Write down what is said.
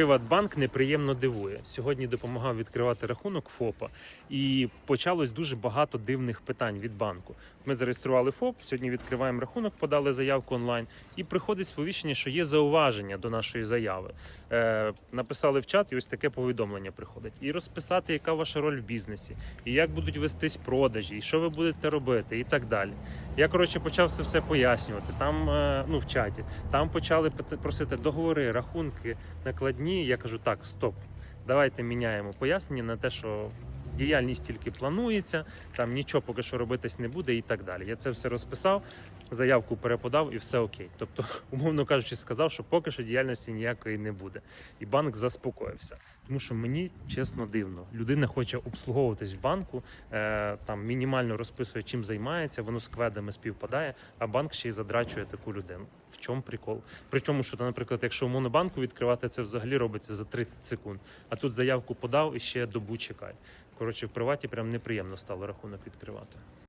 Приватбанк неприємно дивує. Сьогодні допомагав відкривати рахунок ФОПа, і почалось дуже багато дивних питань від банку. Ми зареєстрували ФОП, сьогодні відкриваємо рахунок, подали заявку онлайн, і приходить сповіщення, що є зауваження до нашої заяви. Е, написали в чат, і ось таке повідомлення приходить. І розписати, яка ваша роль в бізнесі, і як будуть вестись продажі, і що ви будете робити, і так далі. Я коротше почав це все пояснювати. Там е, ну в чаті. Там почали просити договори, рахунки, накладні. Я кажу, так, стоп. Давайте міняємо пояснення на те, що діяльність тільки планується, там нічого поки що робитись не буде, і так далі. Я це все розписав, заявку переподав і все окей. Тобто, умовно кажучи, сказав, що поки що діяльності ніякої не буде. І банк заспокоївся. Тому що мені чесно дивно. Людина хоче обслуговуватись в банку, е, там мінімально розписує, чим займається, воно з кведами співпадає, а банк ще й задрачує таку людину. В чому прикол? Причому, що, наприклад, якщо в монобанку відкривати, це взагалі робиться за 30 секунд. А тут заявку подав і ще добу чекай. Коротше, в приваті прям неприємно стало рахунок відкривати.